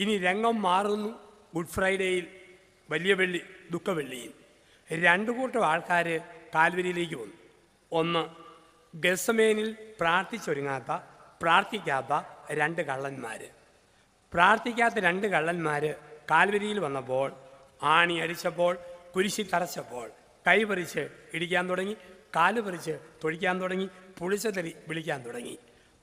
ഇനി രംഗം മാറുന്നു ഗുഡ് ഫ്രൈഡേയിൽ വലിയ വെള്ളി ദുഃഖവെള്ളിയിൽ രണ്ടു കൂട്ടം ആൾക്കാർ കാൽവരിയിലേക്ക് വന്നു. ഒന്ന് ഗസമേനിൽ പ്രാർത്ഥിച്ചൊരുങ്ങാത്ത പ്രാർത്ഥിക്കാത്ത രണ്ട് കള്ളന്മാർ പ്രാർത്ഥിക്കാത്ത രണ്ട് കള്ളന്മാർ കാൽവരിയിൽ വന്നപ്പോൾ ആണി അടിച്ചപ്പോൾ കുരിശി തറച്ചപ്പോൾ കൈ പറിച്ച് ഇടിക്കാൻ തുടങ്ങി കാൽ പറിച്ച് തൊഴിക്കാൻ തുടങ്ങി പുളിച്ചതെറി വിളിക്കാൻ തുടങ്ങി.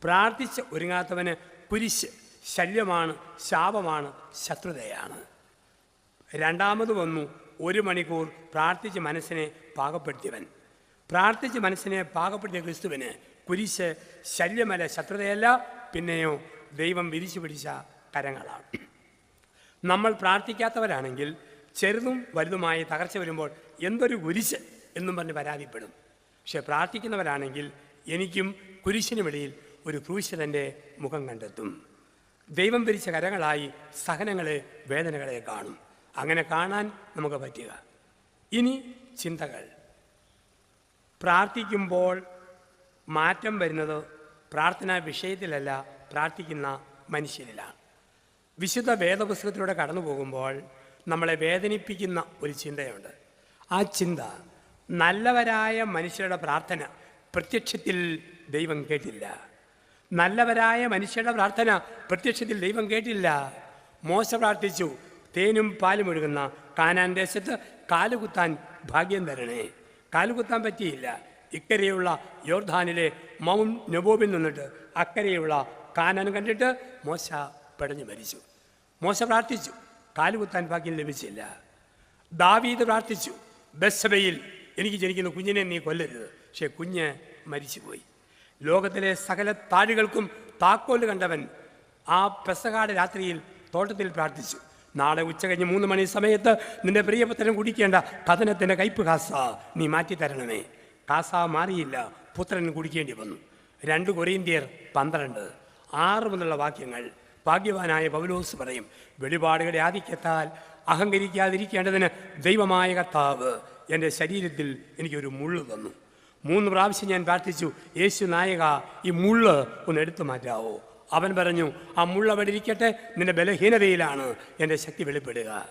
പ്രാർത്ഥിച്ച് ഒരുങ്ങാത്തവന് കുരിശ് ശല്യമാണ് ശാപമാണ് ശത്രുതയാണ്. രണ്ടാമത് വന്നു ഒരു മണിക്കൂർ പ്രാർത്ഥിച്ച് മനസ്സിനെ പാകപ്പെടുത്തിയവൻ. പ്രാർത്ഥിച്ച് മനസ്സിനെ പാകപ്പെടുത്തിയ ക്രിസ്തുവിന് കുരിശ് ശല്യമല്ല ശത്രുതയല്ല പിന്നെയോ ദൈവം വിരിച്ചു പിടിച്ച കരങ്ങളാണ്. നമ്മൾ പ്രാർത്ഥിക്കാത്തവരാണെങ്കിൽ ചെറുതും വലുതുമായി തകർച്ച വരുമ്പോൾ എന്തൊരു കുരിശ് എന്നും പറഞ്ഞ് പരാതിപ്പെടും. പക്ഷെ പ്രാർത്ഥിക്കുന്നവരാണെങ്കിൽ എനിക്കും കുരിശിനു വെളിയിൽ ഒരു ക്രൂശിതന്റെ മുഖം കണ്ടെത്തും. ദൈവം പിരിച്ച കരങ്ങളായി സഹനങ്ങളെ വേദനകളെ കാണും. അങ്ങനെ കാണാൻ നമുക്ക് പറ്റുക. ഇനി ചിന്തകൾ. പ്രാർത്ഥിക്കുമ്പോൾ മാറ്റം വരുന്നത് പ്രാർത്ഥനാ വിഷയത്തിലല്ല പ്രാർത്ഥിക്കുന്ന മനുഷ്യരിലാണ്. വിശുദ്ധ വേദപുസ്തകത്തിലൂടെ കടന്നു പോകുമ്പോൾ നമ്മളെ വേദനിപ്പിക്കുന്ന ഒരു ചിന്തയുണ്ട്. ആ ചിന്ത നല്ലവരായ മനുഷ്യരുടെ പ്രാർത്ഥന പ്രത്യക്ഷത്തിൽ ദൈവം കേട്ടില്ല. നല്ലവരായ മനുഷ്യരുടെ പ്രാർത്ഥന പ്രത്യക്ഷത്തിൽ ദൈവം കേട്ടില്ല. മോശ പ്രാർത്ഥിച്ചു. തേനും പാലും ഒഴുകുന്ന കാനാൻ ദേശത്ത് കാലുകുത്താൻ ഭാഗ്യം തരണേ. കാലുകുത്താൻ പറ്റിയില്ല. ഇക്കരെയുള്ള യോർധാനിലെ മൗണ്ട് നബോബിൽ നിന്നിട്ട് അക്കരെയുള്ള കാനാൻ കണ്ടിട്ട് മോശ പടഞ്ഞു മരിച്ചു. മോശ പ്രാർത്ഥിച്ചു. കാലുകുത്താൻ ഭാഗ്യം ലഭിച്ചില്ല. ദാവീദ് പ്രാർത്ഥിച്ചു. ബസ്സബയിൽ എനിക്ക് ജനിക്കുന്ന കുഞ്ഞിനെ നീ കൊല്ലരുത്. പക്ഷേ കുഞ്ഞ് മരിച്ചുപോയി. ലോകത്തിലെ സകല താഴുകൾക്കും താക്കോൽ കണ്ടവൻ ആ പെസകാട് രാത്രിയിൽ തോട്ടത്തിൽ പ്രാർത്ഥിച്ചു. നാളെ ഉച്ച കഴിഞ്ഞ് മൂന്ന് മണി സമയത്ത് നിന്റെ പ്രിയപുത്രൻ കുടിക്കേണ്ട കഥനത്തിന്റെ കയ്പ് കാസ നീ മാറ്റിത്തരണമേ കാസ മാറിയില്ല പുത്രൻ കുടിക്കേണ്ടി വന്നു. രണ്ട് കൊറിയന്ത്യർ പന്ത്രണ്ട്. ആറ് മുതലുള്ള വാക്യങ്ങൾ ഭാഗ്യവാനായ പൗലോസ് പറയും. വെളിപാടുകളുടെ ആധിക്യത്താൽ അഹങ്കരിക്കാതിരിക്കേണ്ടതിന് ദൈവമായ കർത്താവ് എന്റെ ശരീരത്തിൽ എനിക്കൊരു മുള്ളു തന്നു. മൂന്ന് പ്രാവശ്യം ഞാൻ പ്രാർത്ഥിച്ചു യേശു നായക ഈ മുള്ള് ഒന്ന് എടുത്തു മാറ്റാവോ. അവൻ പറഞ്ഞു ആ മുള്ള അവിടെ ഇരിക്കട്ടെ നിന്റെ ബലഹീനതയിലാണ് എന്റെ ശക്തി വെളിപ്പെടുക.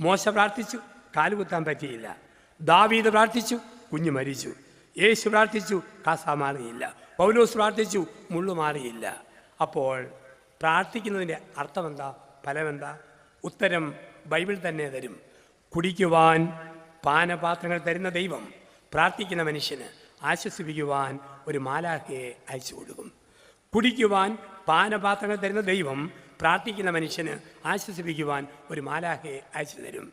മോശ പ്രാർത്ഥിച്ചു കാലുകുത്താൻ പറ്റിയില്ല. ദാവീദ് പ്രാർത്ഥിച്ചു കുഞ്ഞു മരിച്ചു. യേശു പ്രാർത്ഥിച്ചു കാസ മാറിയില്ല പൗലോസ് പ്രാർത്ഥിച്ചു മുള്ളു മാറിയില്ല അപ്പോൾ പ്രാർത്ഥിക്കുന്നതിന്റെ അർത്ഥമെന്താ? ഫലമെന്താ? ഉത്തരം ബൈബിൾ തന്നെ തരും. കുടിക്കുവാൻ പാനപാത്രങ്ങൾ തരുന്ന ദൈവം പ്രാർത്ഥിക്കുന്ന മനുഷ്യന് ആശ്വസിപ്പിക്കുവാൻ ഒരു മാലാഖയെ അയച്ചു കൊടുക്കും. കുടിക്കുവാൻ പാനപാത്രങ്ങൾ തരുന്ന ദൈവം പ്രാർത്ഥിക്കുന്ന മനുഷ്യന് ആശ്വസിപ്പിക്കുവാൻ ഒരു മാലാഖയെ അയച്ചു തരും.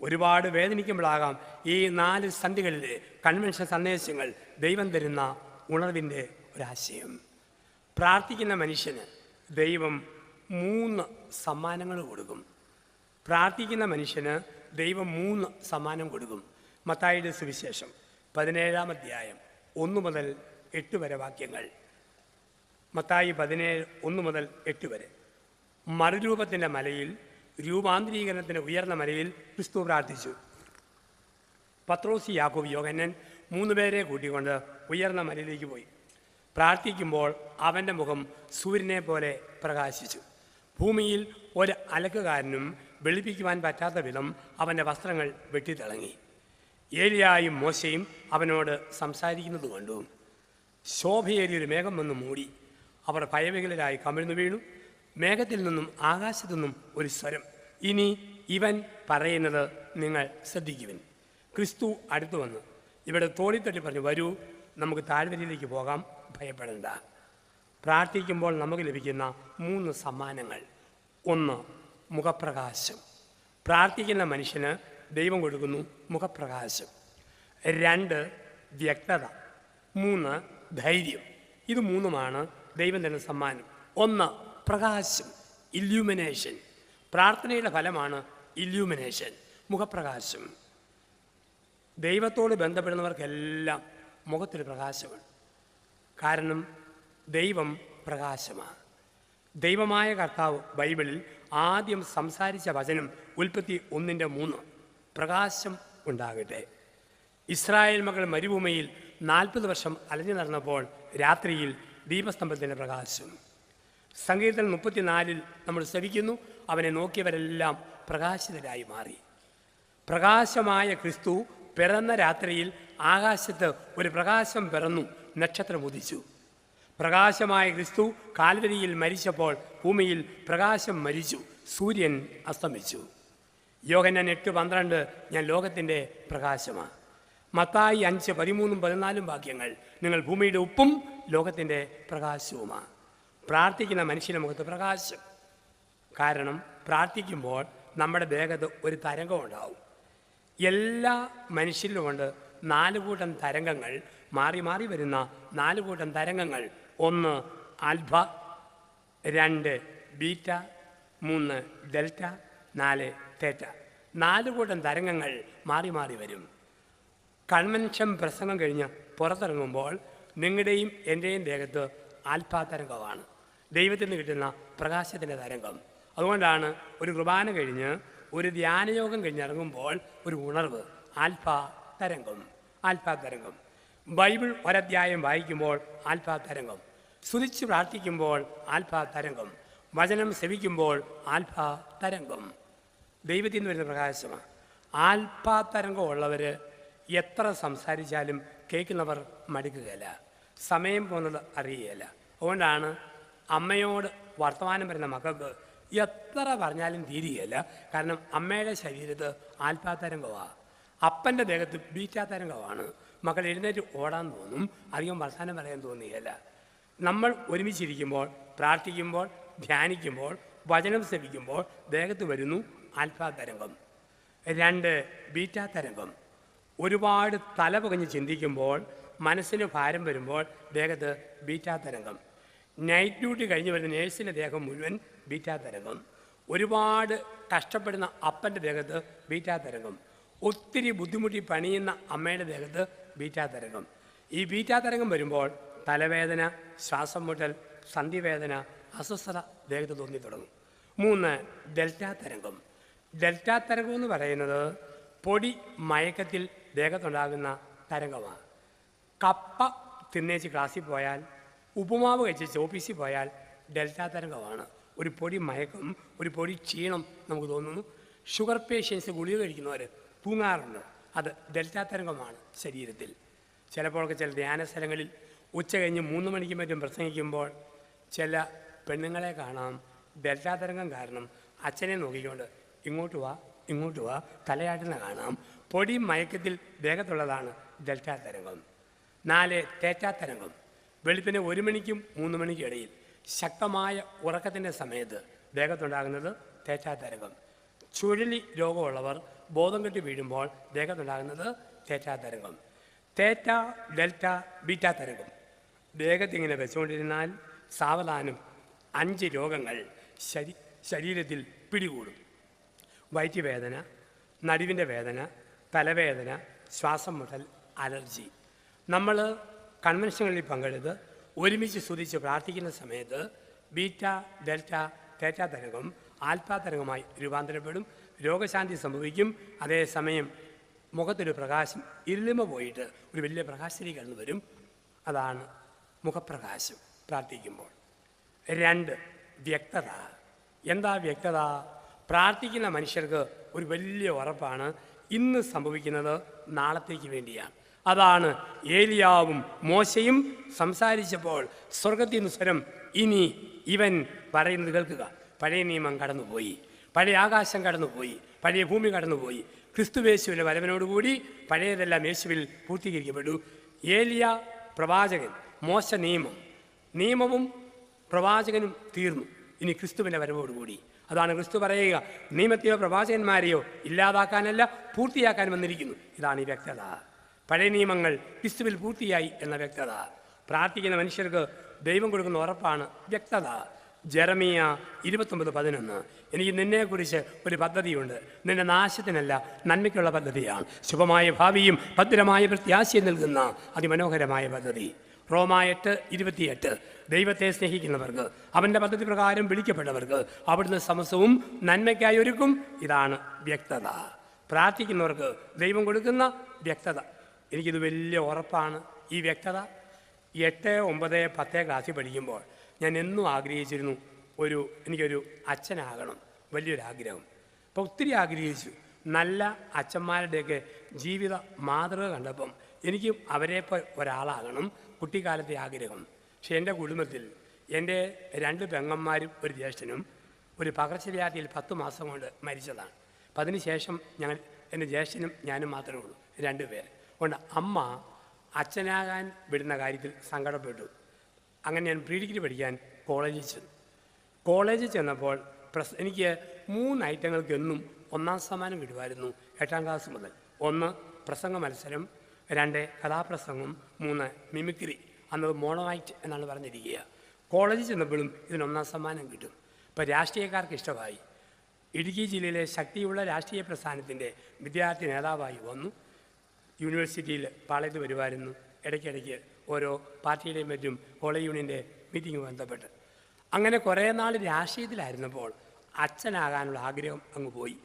ഒരുപാട് വേദനിക്കുമ്പോഴാകാം ഈ നാല് സന്ധികളിലെ കൺവെൻഷൻ സന്ദേശങ്ങൾ ദൈവം തരുന്ന ഉണർവിന്റെ ഒരാശയം പ്രാർത്ഥിക്കുന്ന മനുഷ്യന് ദൈവം മൂന്ന് സമ്മാനങ്ങൾ കൊടുക്കും. പ്രാർത്ഥിക്കുന്ന മനുഷ്യന് ദൈവം മൂന്ന് സമ്മാനം കൊടുക്കും. മത്തായിയുടെ സുവിശേഷം. പതിനേഴാം അധ്യായം ഒന്ന് മുതൽ എട്ട് വരെ വാക്യങ്ങൾ. മത്തായി പതിനേഴ് ഒന്ന് മുതൽ എട്ട് വരെ. മറുരൂപത്തിന്റെ മലയിൽ രൂപാന്തരീകരണത്തിന്റെ ഉയർന്ന മലയിൽ ക്രിസ്തു പ്രാർത്ഥിച്ചു. പത്രോസി യാക്കോബ് യോഗന്നൻ മൂന്ന് പേരെ കൂട്ടിക്കൊണ്ട് ഉയർന്ന മലയിലേക്ക് പോയി. പ്രാർത്ഥിക്കുമ്പോൾ അവന്റെ മുഖം സൂര്യനെ പോലെ പ്രകാശിച്ചു. ഭൂമിയിൽ ഒരു അലക്കുകാരനും വെളുപ്പിക്കുവാൻ പറ്റാത്ത വിധം അവന്റെ വസ്ത്രങ്ങൾ വെട്ടിത്തിളങ്ങി. ഏലിയായും മോശയും അവനോട് സംസാരിക്കുന്നത് കണ്ടു. ശോഭയേറിയൊരു മേഘം വന്ന് മൂടി. അവർ ഭയവികലരായി കമിഴ്ന്നു വീണു. മേഘത്തിൽ നിന്നും ആകാശത്തു നിന്നും ഒരു സ്വരം. ഇനി ഇവൻ പറയുന്നത് നിങ്ങൾ ശ്രദ്ധിക്കുവിൻ. ക്രിസ്തു അടുത്തു വന്ന്. ഇവിടെ തോളിത്തട്ടി പറഞ്ഞു വരൂ നമുക്ക് താഴ്വരയിലേക്ക് പോകാം. ഭയപ്പെടേണ്ട. പ്രാർത്ഥിക്കുമ്പോൾ നമുക്ക് ലഭിക്കുന്ന മൂന്ന് സമ്മാനങ്ങൾ. ഒന്ന് മുഖപ്രകാശം. പ്രാർത്ഥിക്കുന്ന മനുഷ്യന് ദൈവം കൊടുക്കുന്നു മുഖപ്രകാശം. രണ്ട് വ്യക്തത. മൂന്ന് ധൈര്യം. ഇത് മൂന്നുമാണ് ദൈവം തരുന്ന സമ്മാനം. ഒന്ന് പ്രകാശം. ഇല്യൂമിനേഷൻ പ്രാർത്ഥനയുടെ ഫലമാണ് ഇല്യൂമിനേഷൻ മുഖപ്രകാശം. ദൈവത്തോട് ബന്ധപ്പെടുന്നവർക്കെല്ലാം മുഖത്തൊരു പ്രകാശമാണ്. കാരണം ദൈവം പ്രകാശമാണ്. ദൈവമായ കർത്താവ് ബൈബിളിൽ ആദ്യം സംസാരിച്ച വചനം ഉൽപ്പത്തി ഒന്നിന്റെ മൂന്ന്. പ്രകാശം ഉണ്ടാകട്ടെ. ഇസ്രായേൽ മകൾ മരുഭൂമിയിൽ നാൽപ്പത് വർഷം അലഞ്ഞു നടന്നപ്പോൾ രാത്രിയിൽ ദീപസ്തംഭത്തിന്റെ പ്രകാശം. സംഗീതത്തിൽ മുപ്പത്തിനാലിൽ നമ്മൾ ശ്രവിക്കുന്നു അവനെ നോക്കിയവരെല്ലാം പ്രകാശിതരായി മാറി. പ്രകാശമായ ക്രിസ്തു പിറന്ന രാത്രിയിൽ ആകാശത്ത് ഒരു പ്രകാശം പിറന്നു നക്ഷത്രം ഉദിച്ചു. പ്രകാശമായ ക്രിസ്തു കാൽവരിയിൽ മരിച്ചപ്പോൾ ഭൂമിയിൽ പ്രകാശം മരിച്ചു സൂര്യൻ അസ്തമിച്ചു. യോഗനൻ എട്ട് പന്ത്രണ്ട് ഞാൻ ലോകത്തിന്റെ പ്രകാശമാണ്. മത്തായി അഞ്ച് പതിമൂന്നും പതിനാലും വാക്യങ്ങൾ നിങ്ങൾ ഭൂമിയുടെ ഉപ്പും ലോകത്തിന്റെ പ്രകാശവുമാണ്. പ്രാർത്ഥിക്കുന്ന മനുഷ്യന്റെ മുഖത്ത് പ്രകാശം. കാരണം പ്രാർത്ഥിക്കുമ്പോൾ നമ്മുടെ ദേഹത്ത് ഒരു തരംഗം ഉണ്ടാവും. എല്ലാ മനുഷ്യരിലുമുണ്ട് നാല് കൂട്ടം തരംഗങ്ങൾ മാറി മാറി വരുന്ന നാല് കൂട്ടം തരംഗങ്ങൾ. ഒന്ന് ആൽഫ രണ്ട് ബീറ്റ മൂന്ന് ഡെൽറ്റ നാല് തേറ്റ. നാല് കൂട്ടം തരംഗങ്ങൾ മാറി മാറി വരും. കൺവെൻഷൻ പ്രസംഗം കഴിഞ്ഞ് പുറത്തിറങ്ങുമ്പോൾ നിങ്ങളുടെയും എന്റെയും ദേഹത്ത് ആൽഫാ തരംഗമാണ് ദൈവത്തിൽ നിന്ന് കിട്ടുന്ന പ്രകാശത്തിന്റെ തരംഗം. അതുകൊണ്ടാണ് ഒരു കുർബാന കഴിഞ്ഞ് ഒരു ധ്യാനയോഗം കഴിഞ്ഞ് ഇറങ്ങുമ്പോൾ ഒരു ഉണർവ്. ആൽഫാ തരംഗം ആൽഫാ തരംഗം. ബൈബിൾ ഒരധ്യായം വായിക്കുമ്പോൾ ആൽഫാ തരംഗം. സ്തുതിച്ച് പ്രാർത്ഥിക്കുമ്പോൾ ആൽഫാ തരംഗം. വചനം സെവിക്കുമ്പോൾ ആൽഫാ തരംഗം. ദൈവത്തിൽ നിന്ന് വരുന്ന പ്രകാശമാണ്. ആൽഫാ ഉള്ളവർ എത്ര സംസാരിച്ചാലും കേൾക്കുന്നവർ മടുക്കുകയില്ല. സമയം പോകുന്നത് അറിയുകയില്ല. അതുകൊണ്ടാണ് അമ്മയോട് വർത്തമാനം വരുന്ന മക്കൾക്ക് എത്ര പറഞ്ഞാലും തീരുകയില്ല. കാരണം അമ്മയുടെ ശരീരത്ത് ആൽഫാ അപ്പന്റെ ദേഹത്ത് ബീറ്റാ തരംഗമാണ് മക്കൾ എഴുന്നേറ്റ് ഓടാൻ തോന്നും അധികം വർത്തമാനം പറയാൻ തോന്നുകയില്ല. നമ്മൾ ഒരുമിച്ചിരിക്കുമ്പോൾ പ്രാർത്ഥിക്കുമ്പോൾ ധ്യാനിക്കുമ്പോൾ വചനം ശ്രമിക്കുമ്പോൾ ദേഹത്ത് വരുന്നു ആൽഫാ തരംഗം. രണ്ട് ബീറ്റാ തരംഗം. ഒരുപാട് തല പുകഞ്ഞ് ചിന്തിക്കുമ്പോൾ മനസ്സിന് ഭാരം വരുമ്പോൾ ദേഹത്ത് ബീറ്റാ തരംഗം. നൈറ്റ് ഡ്യൂട്ടി കഴിഞ്ഞ് വരുന്ന നേഴ്സിന്റെ ദേഹം മുഴുവൻ ബീറ്റാ തരംഗം. ഒരുപാട് കഷ്ടപ്പെടുന്ന അപ്പന്റെ ദേഹത്ത് ബീറ്റാ തരംഗം. ഒത്തിരി ബുദ്ധിമുട്ടി പണിയുന്ന അമ്മയുടെ ദേഹത്ത് ബീറ്റാ തരംഗം. ഈ ബീറ്റാ തരംഗം വരുമ്പോൾ തലവേദന ശ്വാസം മുട്ടൽ സന്ധിവേദന അസ്വസ്ഥത ദേഹത്ത് തോന്നി തുടങ്ങും. മൂന്ന് ഡെൽറ്റ തരംഗം. ഡെൽറ്റ തരംഗം എന്ന് പറയുന്നത് പൊടി മയക്കത്തിൽ ദേഹത്തുണ്ടാകുന്ന തരംഗമാണ്. കപ്പ തിന്നേച്ച് ക്ലാസ്സിൽ പോയാൽ ഉപമാവ് കഴിച്ച് ഓഫീസിൽ പോയാൽ ഡെൽറ്റ തരംഗമാണ്. ഒരു പൊടി മയക്കം ഒരു പൊടി ക്ഷീണം നമുക്ക് തോന്നുന്നു. ഷുഗർ പേഷ്യൻസ് ഗുളിക കഴിക്കുന്നവർ തൂങ്ങാറുണ്ട്. അത് ഡെൽറ്റ തരംഗമാണ് ശരീരത്തിൽ. ചിലപ്പോഴൊക്കെ ചില ധ്യാന സ്ഥലങ്ങളിൽ ഉച്ച കഴിഞ്ഞ് മൂന്ന് മണിക്ക് മറ്റും പ്രസംഗിക്കുമ്പോൾ ചില പെണ്ണുങ്ങളെ കാണാം. ഡെൽറ്റ തരംഗം കാരണം അച്ഛനെ നോക്കിക്കൊണ്ട് ഇങ്ങോട്ട് വാ ഇങ്ങോട്ട് വാ തലയാട്ടുന്ന കാണാം. പൊടി മയക്കത്തിൽ വേഗത്തുള്ളതാണ് ഡെൽറ്റ തരംഗം. നാല് തേറ്റ തരംഗം. വെളുപ്പിന് ഒരു മണിക്കും മൂന്ന് മണിക്കും ഇടയിൽ. ശക്തമായ ഉറക്കത്തിന്റെ സമയത്ത് വേഗത്തുണ്ടാകുന്നത് തേറ്റ തരംഗം. ചുഴലി രോഗമുള്ളവർ ബോധം കെട്ടി വീഴുമ്പോൾ വേഗത്തുണ്ടാകുന്നത് തേറ്റ തരംഗം. തേറ്റ ഡെൽറ്റ ബീറ്റ തരംഗം. വേഗത്തിങ്ങനെ വെച്ചുകൊണ്ടിരുന്നാൽ സാവധാനം അഞ്ച് രോഗങ്ങൾ ശരീരത്തിൽ പിടികൂടും. വയറ്റുവേദന നടുവിന്റെ വേദന തലവേദന ശ്വാസം മുട്ടൽ അലർജി. നമ്മൾ കൺവെൻഷനുകളിൽ പങ്കെടുത്ത് ഒരുമിച്ച് സ്തുതിച്ച് പ്രാർത്ഥിക്കുന്ന സമയത്ത് ബീറ്റ ഡെൽറ്റ തേറ്റ തരംഗം ആൽഫ തരംഗമായി രൂപാന്തരപ്പെടും. രോഗശാന്തി സംഭവിക്കും. അതേസമയം മുഖത്തൊരു പ്രകാശം ഇരുളിമ പോയിട്ട് ഒരു വലിയ പ്രകാശത്തിലേക്ക് കടന്നു വരും. അതാണ് മുഖപ്രകാശം. പ്രാർത്ഥിക്കുമ്പോൾ. രണ്ട് വ്യക്തത. എന്താ വ്യക്തത? പ്രാർത്ഥിക്കുന്ന മനുഷ്യർക്ക് ഒരു വലിയ ഉറപ്പാണ് ഇന്ന് സംഭവിക്കുന്നത് നാളത്തേക്ക് വേണ്ടിയാണ്. അതാണ് ഏലിയാവും മോശയും സംസാരിച്ചപ്പോൾ സ്വർഗത്തിൽ നിന്ന് സ്വരം ഇനി ഇവൻ പറയുന്നത് കേൾക്കുക. പഴയ നിയമം കടന്നുപോയി പഴയ ആകാശം കടന്നുപോയി പഴയ ഭൂമി കടന്നുപോയി. ക്രിസ്തുവേശുവിലെ വരവനോടുകൂടി പഴയതെല്ലാം യേശുവിൽ പൂർത്തീകരിക്കപ്പെട്ടു. ഏലിയ പ്രവാചകൻ മോശ നിയമം. നിയമവും പ്രവാചകനും തീർന്നു. ഇനി ക്രിസ്തുവിന്റെ വരവോടുകൂടി അതാണ് ക്രിസ്തു പറയുക. നിയമത്തെയോ പ്രവാചകന്മാരെയോ ഇല്ലാതാക്കാനല്ല പൂർത്തിയാക്കാൻ വന്നിരിക്കുന്നു. ഇതാണ് ഈ വ്യക്തത. പഴയ നിയമങ്ങൾ ക്രിസ്തുവിൽ പൂർത്തിയായി എന്ന വ്യക്തത. പ്രാർത്ഥിക്കുന്ന മനുഷ്യർക്ക് ദൈവം കൊടുക്കുന്ന ഉറപ്പാണ് വ്യക്തത. ജെറമിയ ഇരുപത്തൊമ്പത് പതിനൊന്ന്. എനിക്ക് നിന്നെക്കുറിച്ച് ഒരു പദ്ധതിയുണ്ട്. നിന്റെ നാശത്തിനല്ല നന്മയ്ക്കുള്ള പദ്ധതിയാണ്. ശുഭമായ ഭാവിയും ഭദ്രമായ പ്രത്യാശയും നൽകുന്ന അതിമനോഹരമായ പദ്ധതി. റോമ എട്ട് ഇരുപത്തിയെട്ട്. ദൈവത്തെ സ്നേഹിക്കുന്നവർക്ക് അവന്റെ പദ്ധതി പ്രകാരം വിളിക്കപ്പെട്ടവർക്ക് അവിടുന്ന് സമസവും നന്മയ്ക്കായി ഒരുക്കും. ഇതാണ് വ്യക്തത. പ്രാർത്ഥിക്കുന്നവർക്ക് ദൈവം കൊടുക്കുന്ന വ്യക്തത. എനിക്കിത് വലിയ ഉറപ്പാണ്. ഈ വ്യക്തത എട്ട് ഒമ്പത് പത്ത് ക്ലാസ്സിൽ പഠിക്കുമ്പോൾ ഞാൻ എന്നും ആഗ്രഹിച്ചിരുന്നു ഒരു എനിക്കൊരു അച്ഛനാകണം. വലിയൊരു ആഗ്രഹം. അപ്പോൾ ഒത്തിരി ആഗ്രഹിച്ചു. നല്ല അച്ഛന്മാരുടെയൊക്കെ ജീവിത മാതൃക കണ്ടപ്പം എനിക്കും അവരെപ്പോൾ ഒരാളാകണം. കുട്ടിക്കാലത്തെ ആഗ്രഹം. പക്ഷെ എന്റെ കുടുംബത്തിൽ എന്റെ രണ്ട് പെങ്ങന്മാരും ഒരു ജ്യേഷ്ഠനും ഒരു പകർച്ചവ്യാധിയിൽ പത്ത് മാസം കൊണ്ട് മരിച്ചതാണ്. അപ്പം അതിനുശേഷം ഞങ്ങൾ എന്റെ ജ്യേഷ്ഠനും ഞാനും മാത്രമേ ഉള്ളൂ രണ്ട് പേര് അതുകൊണ്ട് അമ്മ അച്ഛനാകാൻ വിടുന്ന കാര്യത്തിൽ സങ്കടപ്പെട്ടു. അങ്ങനെ ഞാൻ പ്രീ ഡിഗ്രി പഠിക്കാൻ കോളേജിൽ ചെന്നു. കോളേജിൽ ചെന്നപ്പോൾ പ്രസ് എനിക്ക് മൂന്ന് ഐറ്റങ്ങൾക്കെന്നും ഒന്നാം സമ്മാനം കിട്ടുമായിരുന്നു എട്ടാം ക്ലാസ് മുതൽ. ഒന്ന് പ്രസംഗ മത്സരം രണ്ട് കഥാപ്രസംഗം മൂന്ന് മിമിക്രി അന്നത് മോണോആക്ട് എന്നാണ് പറഞ്ഞിരിക്കുക. കോളേജിൽ ചെന്നപ്പോഴും ഇതിനൊന്നാം സമ്മാനം കിട്ടും. ഇപ്പോൾ രാഷ്ട്രീയക്കാർക്ക് ഇഷ്ടമായി. ഇടുക്കി ജില്ലയിലെ ശക്തിയുള്ള രാഷ്ട്രീയ പ്രസ്ഥാനത്തിന്റെ വിദ്യാർത്ഥി നേതാവായി വന്നു. യൂണിവേഴ്സിറ്റിയിൽ പാളയത്ത് വരുമായിരുന്നു. ഇടയ്ക്കിടയ്ക്ക് ഓരോ പാർട്ടിയുടെയും മറ്റും കോളേജ് യൂണിയന്റെ മീറ്റിംഗ് ബന്ധപ്പെട്ട്. അങ്ങനെ കുറേ നാൾ രാഷ്ട്രീയത്തിലായിരുന്നപ്പോൾ അച്ഛനാകാനുള്ള ആഗ്രഹം അങ്ങ് പോയി.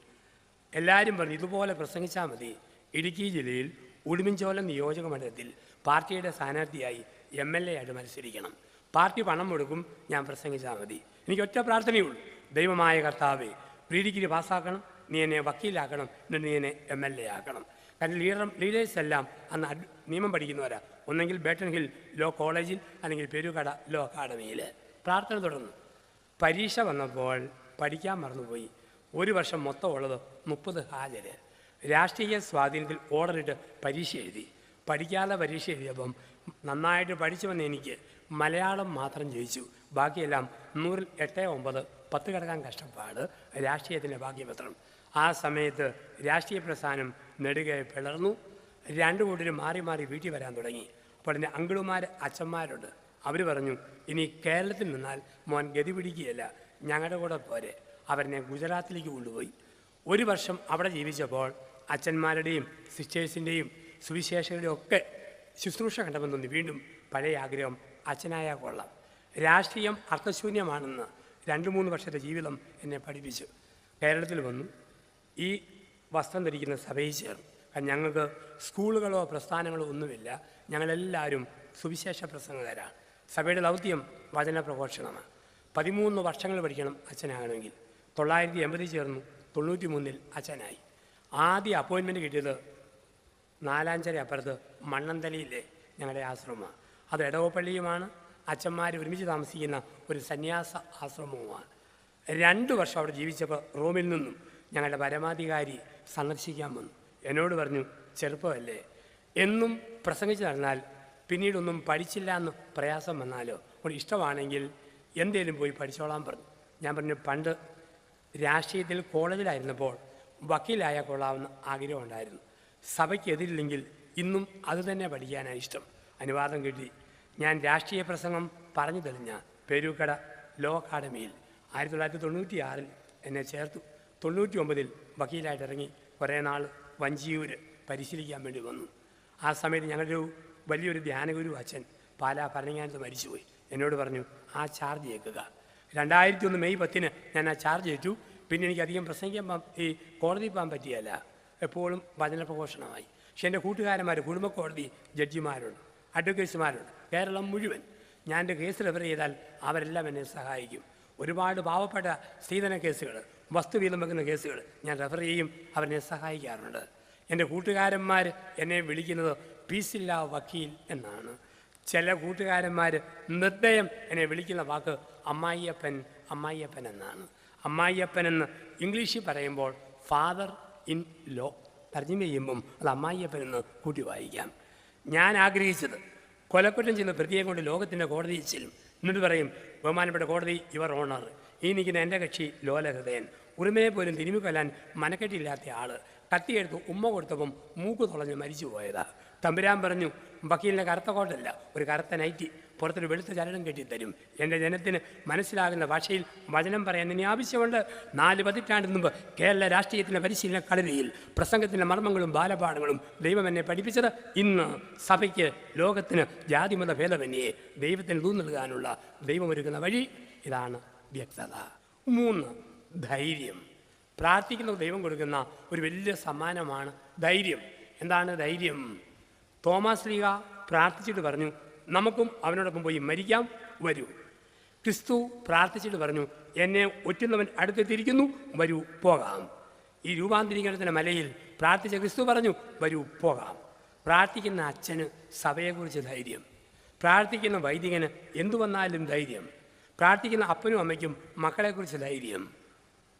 എല്ലാവരും പറഞ്ഞു ഇതുപോലെ പ്രസംഗിച്ചാൽ മതി. ഇടുക്കി ജില്ലയിൽ ഉടുമിഞ്ചോലം നിയോജക മണ്ഡലത്തിൽ പാർട്ടിയുടെ സ്ഥാനാർത്ഥിയായി എം എൽ എ ആയിട്ട് മത്സരിക്കണം. പാർട്ടി പണം കൊടുക്കും ഞാൻ പ്രസംഗിച്ചാൽ മതി. എനിക്ക് ഒറ്റ പ്രാർത്ഥനയുള്ളൂ. ദൈവമായ കർത്താവേ ഡിഗ്രി പാസ്സാക്കണം നീ എന്നെ വക്കീലാക്കണം എന്നിട്ട് നീ എന്നെ എം എൽ എ ആക്കണം. കാരണം ലീഡർ ലീഡേഴ്സ് എല്ലാം അന്ന് നിയമം പഠിക്കുന്നവരാ. ഒന്നെങ്കിൽ ബേട്ടൺ ഹിൽ ലോ കോളേജിൽ അല്ലെങ്കിൽ പെരുകട ലോ. അക്കാഡമിയിൽ പ്രാർത്ഥന തുടർന്നു. പരീക്ഷ വന്നപ്പോൾ പഠിക്കാൻ മറന്നുപോയി. ഒരു വർഷം മൊത്തം ഉള്ളത് മുപ്പത് ഹാജര്. രാഷ്ട്രീയ സ്വാധീനത്തിൽ ഓർഡറിട്ട് പരീക്ഷ എഴുതി. പഠിക്കാതെ പരീക്ഷ എഴുതിയപ്പം നന്നായിട്ട് പഠിച്ചു വന്ന എനിക്ക് മലയാളം മാത്രം ജയിച്ചു. ബാക്കിയെല്ലാം നൂറിൽ എട്ട് ഒമ്പത് പത്ത് കിടക്കാൻ കഷ്ടപ്പാട്. രാഷ്ട്രീയത്തിന്റെ ഭാഗ്യപത്രം. ആ സമയത്ത് രാഷ്ട്രീയ പ്രസ്ഥാനം നെടുകെ പിളർന്നു. രണ്ടു കൂട്ടരും മാറി മാറി വീട്ടിൽ വരാൻ തുടങ്ങി. അപ്പോൾ എന്റെ അങ്കിളുമാർ അച്ഛന്മാരുണ്ട്. അവർ പറഞ്ഞു ഇനി കേരളത്തിൽ നിന്നാൽ മോൻ ഗതി പിടിക്കുകയല്ല. ഞങ്ങളുടെ കൂടെ പോരെ. അവരെന്നെ ഗുജറാത്തിലേക്ക് കൊണ്ടുപോയി. ഒരു വർഷം അവിടെ ജീവിച്ചപ്പോൾ അച്ഛന്മാരുടെയും സിസ്റ്റേഴ്സിന്റെയും സുവിശേഷങ്ങളുടെയും ഒക്കെ ശുശ്രൂഷ കണ്ടപ്പോൾ തോന്നി വീണ്ടും പഴയ ആഗ്രഹം അച്ഛനായ കൊള്ളാം. രാഷ്ട്രീയം അർത്ഥശൂന്യമാണെന്ന് രണ്ട് മൂന്ന് വർഷത്തെ ജീവിതം എന്നെ പഠിപ്പിച്ചു. കേരളത്തിൽ വന്നു. ഈ വസ്ത്രം ധരിക്കുന്ന സഭയിൽ ചേർന്നു. കാരണം ഞങ്ങൾക്ക് സ്കൂളുകളോ പ്രസ്ഥാനങ്ങളോ ഒന്നുമില്ല. ഞങ്ങളെല്ലാവരും സുവിശേഷ പ്രസംഗകരാണ് സഭയുടെ ദൗത്യം വചന പ്രഘോഷണമാണ്. പതിമൂന്ന് വർഷങ്ങൾ പഠിക്കണം അച്ഛനാകണമെങ്കിൽ. തൊള്ളായിരത്തി എൺപതിൽ ചേർന്നു. തൊണ്ണൂറ്റി മൂന്നിൽ അച്ഛനായി. ആദ്യ അപ്പോയിൻമെന്റ് കിട്ടിയത് നാലാഞ്ചര അപ്പുറത്ത് മണ്ണന്തലിയിലെ ഞങ്ങളുടെ ആശ്രമമാണ് അത് ഇടവപ്പള്ളിയുമാണ് അച്ഛന്മാർ ഒരുമിച്ച് താമസിക്കുന്ന ഒരു സന്യാസ ആശ്രമവുമാണ്. രണ്ട് വർഷം അവിടെ ജീവിച്ചപ്പോൾ റോമിൽ നിന്നും ഞങ്ങളുടെ പരമാധികാരി സന്ദർശിക്കാൻ വന്നു. എന്നോട് പറഞ്ഞു ചെറുപ്പമല്ലേ? എന്നും പ്രസംഗിച്ചു നടന്നാൽ പിന്നീടൊന്നും പഠിച്ചില്ല എന്ന് പ്രയാസം വന്നാലോ? ഒരു ഇഷ്ടമാണെങ്കിൽ എന്തേലും പോയി പഠിച്ചോളാൻ പറഞ്ഞു. ഞാൻ പറഞ്ഞു പണ്ട് രാഷ്ട്രീയത്തിൽ കോളേജിലായിരുന്നപ്പോൾ വക്കീലായ കൊള്ളാവുന്ന ആഗ്രഹം ആഗ്രഹമുണ്ടായിരുന്നു സഭയ്ക്കെതിരില്ലെങ്കിൽ ഇന്നും അതുതന്നെ പഠിക്കാനാണ് ഇഷ്ടം. അനുവാദം കിട്ടി. ഞാൻ രാഷ്ട്രീയ പ്രസംഗം പറഞ്ഞു തെളിഞ്ഞ പേരൂക്കട ലോ അക്കാഡമിയിൽ ആയിരത്തി തൊള്ളായിരത്തി തൊണ്ണൂറ്റി ആറിൽ എന്നെ ചേർത്തു. തൊണ്ണൂറ്റി ഒമ്പതിൽ വക്കീലായിട്ട് ഇറങ്ങി കുറേ നാൾ വഞ്ചിയൂര് പരിശീലിക്കാൻ വേണ്ടി വന്നു. ആ സമയത്ത് ഞങ്ങളുടെ വലിയൊരു ധ്യാനഗുരു അച്ഛൻ പാലാ ഭരണങ്ങാനത്ത് മരിച്ചുപോയി. എന്നോട് പറഞ്ഞു ആ ചാർജ് ഏൽക്കുക രണ്ടായിരത്തി ഒന്ന് മെയ് പത്തിന് ഞാൻ ആ ചാർജ് ഏറ്റു. പിന്നെ എനിക്ക് അധികം പ്രസംഗിക്കാൻ ഈ കോടതി പോകാൻ പറ്റിയല്ല. എപ്പോഴും വചന പ്രഘോഷണമായി. പക്ഷെ എന്റെ കൂട്ടുകാരന്മാർ കുടുംബ കോടതി ജഡ്ജിമാരുണ്ട് അഡ്വക്കേറ്റ്സുമാരുണ്ട്. കേരളം മുഴുവൻ ഞാൻ എന്റെ കേസ് റെഫർ ചെയ്താൽ അവരെല്ലാം എന്നെ സഹായിക്കും. ഒരുപാട് പാവപ്പെട്ട സ്ത്രീധന കേസുകൾ വസ്തുവീതം വെക്കുന്ന കേസുകൾ ഞാൻ റെഫർ ചെയ്യും അവരെന്നെ സഹായിക്കാറുണ്ട്. എന്റെ കൂട്ടുകാരന്മാർ എന്നെ വിളിക്കുന്നത് പീസില്ല വക്കീൽ എന്നാണ്. ചില കൂട്ടുകാരന്മാർ നിർദ്ദയം എന്നെ വിളിക്കുന്ന വാക്ക് അമ്മായിയപ്പൻ അമ്മായിയപ്പൻ എന്നാണ്. അമ്മായിയപ്പൻ എന്ന് ഇംഗ്ലീഷിൽ പറയുമ്പോൾ ഫാദർ ഇൻ ലോ തർജമ ചെയ്യുമ്പം അത് അമ്മായിയപ്പനെന്ന് കൂട്ടി വായിക്കാം. ഞാൻ ആഗ്രഹിച്ചത് കൊലക്കുറ്റം ചെയ്യുന്ന പ്രതിയെ കൊണ്ട് ലോകത്തിന്റെ കോടതിയിൽ ചെല്ലും. എന്നിട്ട് പറയും ബഹുമാനപ്പെട്ട കോടതി ഇവർ ഓണർ. ഈ നിൽക്കുന്ന എന്റെ കക്ഷി ലോലഹൃദയൻ. ഉറുമയെ പോലും തിരുമി കൊല്ലാൻ മനക്കെട്ടില്ലാത്ത ആൾ കത്തിയെടുത്ത് ഉമ്മ കൊടുത്തപ്പം മൂക്ക് തുളഞ്ഞ് മരിച്ചു പോയതാ തമ്പുരാൻ പറഞ്ഞു വക്കീലിന്റെ കറുത്ത കോട്ടല്ല ഒരു കറുത്ത നൈറ്റി. പുറത്തൊരു വെളുത്ത ചലനം കെട്ടിത്തരും എന്റെ ജനത്തിന് മനസ്സിലാകുന്ന ഭാഷയിൽ വചനം പറയാൻ ഇനി ആവശ്യമുണ്ട്. നാല് പതിറ്റാണ്ട് മുമ്പ് കേരള രാഷ്ട്രീയത്തിന്റെ പരിശീലന കളരിയിൽ പ്രസംഗത്തിന്റെ മർമ്മങ്ങളും ബാലപാഠങ്ങളും ദൈവം എന്നെ പഠിപ്പിച്ചത് ഇന്ന് സഭയ്ക്ക് ലോകത്തിന് ജാതിമത ഭേദമന്യേ ദൈവത്തിന് തൂ നൽകാനുള്ള ദൈവമൊരുക്കുന്ന വഴി ഇതാണ് വ്യക്തത. മൂന്ന് ധൈര്യം. പ്രാർത്ഥിക്കുന്ന ദൈവം കൊടുക്കുന്ന ഒരു വലിയ സമ്മാനമാണ് ധൈര്യം. എന്താണ് ധൈര്യം? തോമസ് ലീഗ പ്രാർത്ഥിച്ചിട്ട് പറഞ്ഞു നമുക്കും അവനോടൊപ്പം പോയി മരിക്കാം. വരൂ. ക്രിസ്തു പ്രാർത്ഥിച്ചിട്ട് പറഞ്ഞു എന്നെ ഒറ്റുന്നവൻ അടുത്തെത്തിയിരിക്കുന്നു വരൂ പോകാം. ഈ രൂപാന്തരീകരണത്തിന്റെ മലയിൽ പ്രാർത്ഥിച്ച ക്രിസ്തു പറഞ്ഞു വരൂ പോകാം. പ്രാർത്ഥിക്കുന്ന അച്ഛന് സഭയെക്കുറിച്ച് ധൈര്യം. പ്രാർത്ഥിക്കുന്ന വൈദികന് എന്തു വന്നാലും ധൈര്യം. പ്രാർത്ഥിക്കുന്ന അപ്പനും അമ്മയ്ക്കും മക്കളെക്കുറിച്ച് ധൈര്യം.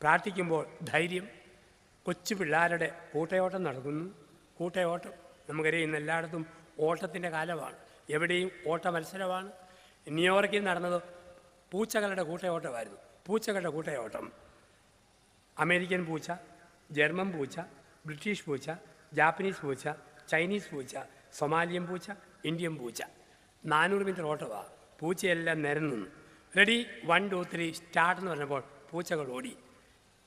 പ്രാർത്ഥിക്കുമ്പോൾ ധൈര്യം. കൊച്ചു പിള്ളേരുടെ കൂട്ടയോട്ടം നടക്കുന്നു. കൂട്ടയോട്ടം നമുക്കറിയാം ഇന്ന് എല്ലായിടത്തും ഓട്ടത്തിന്റെ കാലമാണ്. എവിടെയും ഓട്ട മത്സരമാണ് ന്യൂയോർക്കിൽ നടന്നത് പൂച്ചകളുടെ കൂട്ടയോട്ടമായിരുന്നു. പൂച്ചകളുടെ കൂട്ടയോട്ടം. അമേരിക്കൻ പൂച്ച ജർമ്മൻ പൂച്ച ബ്രിട്ടീഷ് പൂച്ച ജാപ്പനീസ് പൂച്ച ചൈനീസ് പൂച്ച സൊമാലിയൻ പൂച്ച ഇന്ത്യൻ പൂച്ച. നാനൂറ് മീറ്റർ ഓട്ടമാണ് പൂച്ചയെല്ലാം നിരന്നു ready one two three start എന്ന് പറഞ്ഞപ്പോൾ പൂച്ചകൾ ഓടി.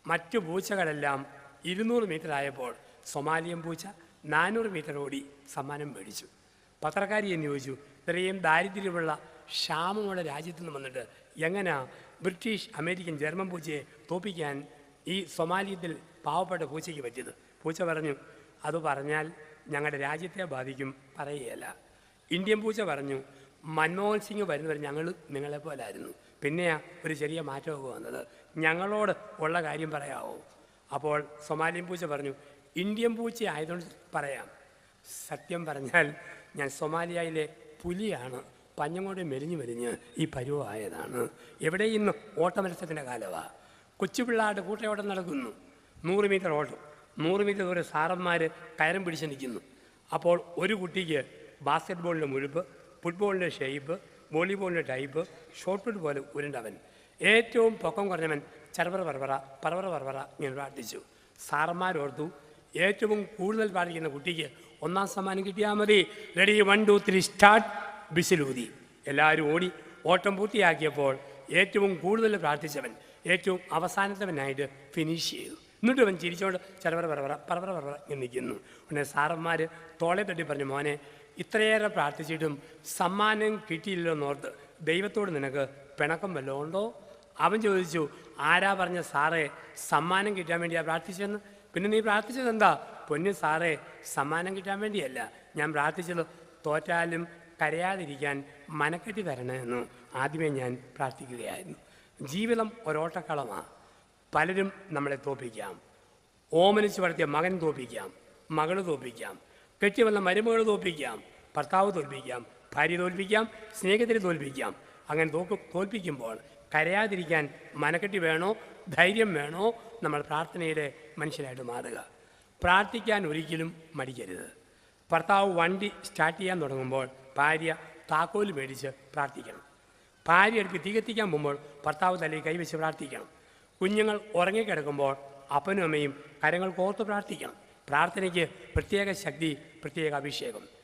മറ്റു പൂച്ചകളെല്ലാം ഇരുന്നൂറ് മീറ്റർ ആയപ്പോൾ സൊമാലിയൻ പൂച്ച നാനൂറ് മീറ്റർ ഓടി സമ്മാനം മേടിച്ചു. പത്രക്കാരി ചോദിച്ചു. ഇത്രയും ദാരിദ്ര്യമുള്ള ക്ഷാമമുള്ള രാജ്യത്തു നിന്ന് വന്നിട്ട് എങ്ങനെയാ ബ്രിട്ടീഷ് അമേരിക്കൻ ജർമ്മൻ പൂച്ചയെ തോപ്പിക്കാൻ ഈ സൊമാലിയത്തിൽ പാവപ്പെട്ട പൂച്ചയ്ക്ക് പറ്റിയത്? പൂച്ച പറഞ്ഞു അത് പറഞ്ഞാൽ ഞങ്ങളുടെ രാജ്യത്തെ ബാധിക്കും പറയുകയല്ല. ഇന്ത്യൻ പൂച്ച പറഞ്ഞു മൻമോഹൻ സിംഗ് വരുന്നവർ ഞങ്ങൾ നിങ്ങളെ നിങ്ങളെപ്പോലായിരുന്നു പിന്നെയാ ഒരു ചെറിയ മാറ്റമൊക്കെ വന്നത്. ഞങ്ങളോട് ഉള്ള കാര്യം പറയാമോ അപ്പോൾ സൊമാലിയൻ പൂച്ച പറഞ്ഞു ഇന്ത്യൻ പൂച്ച ആയതുകൊണ്ട് പറയാം. സത്യം പറഞ്ഞാൽ ഞാൻ സൊമാലിയയിലെ പുലിയാണ്. പഞ്ഞങ്ങോട് മെലിഞ്ഞു മെലിഞ്ഞ് ഈ പരുവായതാണ്. എവിടെ ഇന്ന് ഓട്ടമത്സരത്തിന്റെ കാലമാണ് കൊച്ചുപിള്ളാട് കൂട്ടയോട്ടം നടക്കുന്നു. നൂറ് മീറ്റർ ഓട്ടം. നൂറ് മീറ്റർ ദൂരെ സാറന്മാർ കയറും പിടിച്ച് നിൽക്കുന്നു. അപ്പോൾ ഒരു കുട്ടിക്ക് ബാസ്കറ്റ് ബോളിന്റെ മുഴുപ്പ് ഫുട്ബോളിന്റെ ഷേപ്പ് വോളിബോളിന്റെ ടൈപ്പ് ഷോട്ട് പുട്ട് പോലെ ഉരുണ്ടവൻ. ഏറ്റവും പൊക്കം കുറഞ്ഞവൻ ചർവറ പറവറ പറവറ പറവറ ഇങ്ങനെ പ്രാർത്ഥിച്ചു. സാറന്മാരോർത്തു ഏറ്റവും കൂടുതൽ പാടിക്കുന്ന കുട്ടിക്ക് ഒന്നാം സമ്മാനം കിട്ടിയാൽ മതി. Ready one two three start ബിസിലൂതി എല്ലാവരും ഓടി ഓട്ടം പൂർത്തിയാക്കിയപ്പോൾ ഏറ്റവും കൂടുതൽ പ്രാർത്ഥിച്ചവൻ ഏറ്റവും അവസാനത്തവനായിട്ട് ഫിനിഷ് ചെയ്തു. എന്നിട്ട് അവൻ ചിരിച്ചോണ്ട് ചരവറ പറവറ പറവറ പറവറ എന്ന് നിൽക്കുന്നു ഉടനെ സാറന്മാർ തോളെ തട്ടി പറഞ്ഞു മോനെ ഇത്രയേറെ പ്രാർത്ഥിച്ചിട്ടും സമ്മാനം കിട്ടിയില്ലല്ലോ എന്നോർത്ത് ദൈവത്തോട് നിനക്ക് പിണക്കം വല്ലതും ഉണ്ടോ? അവൻ ചോദിച്ചു ആരാ പറഞ്ഞ സാറേ സമ്മാനം കിട്ടാൻ വേണ്ടിയാണ് പ്രാർത്ഥിച്ചതെന്ന്? പിന്നെ നീ പ്രാർത്ഥിച്ചത് എന്താ? പൊന്നു സാറേ സമ്മാനം കിട്ടാൻ വേണ്ടിയല്ല. ഞാൻ പ്രാർത്ഥിച്ചത് തോറ്റാലും കരയാതിരിക്കാൻ മനക്കെട്ടി തരണമെന്ന് ആദ്യമേ ഞാൻ പ്രാർത്ഥിക്കുകയായിരുന്നു. ജീവിതം ഒരോട്ടക്കളമാണ് പലരും നമ്മളെ തോപ്പിക്കാം ഓമനിച്ച് വളർത്തിയ മകൻ തോപ്പിക്കാം മകൾ തോപ്പിക്കാം കെട്ടി വന്ന മരുമകൾ തോൽപ്പിക്കാം. ഭർത്താവ് തോൽപ്പിക്കാം. ഭാര്യ തോൽപ്പിക്കാം. സ്നേഹത്തിന് തോൽപ്പിക്കാം. അങ്ങനെ തോക്ക് തോൽപ്പിക്കുമ്പോൾ കരയാതിരിക്കാൻ മനക്കെട്ടി വേണോ? ധൈര്യം വേണോ? നമ്മൾ പ്രാർത്ഥനയുടെ മനുഷ്യരായിട്ട് മാറുക. പ്രാർത്ഥിക്കാൻ ഒരിക്കലും മടിക്കരുത്. ഭർത്താവ് വണ്ടി സ്റ്റാർട്ട് ചെയ്യാൻ തുടങ്ങുമ്പോൾ ഭാര്യ താക്കോൽ മേടിച്ച് പ്രാർത്ഥിക്കണം. ഭാര്യ അടുത്ത് തീ കത്തിക്കാൻ പോകുമ്പോൾ ഭർത്താവ് തലയിൽ കൈവച്ച് പ്രാർത്ഥിക്കണം. കുഞ്ഞുങ്ങൾ ഉറങ്ങിക്കിടക്കുമ്പോൾ അപ്പനും അമ്മയും കരങ്ങൾ കോർത്ത് പ്രാർത്ഥിക്കണം. പ്രാർത്ഥനയ്ക്ക് പ്രത്യേക ശക്തി പ്രത്യേക അഭിഷേകം.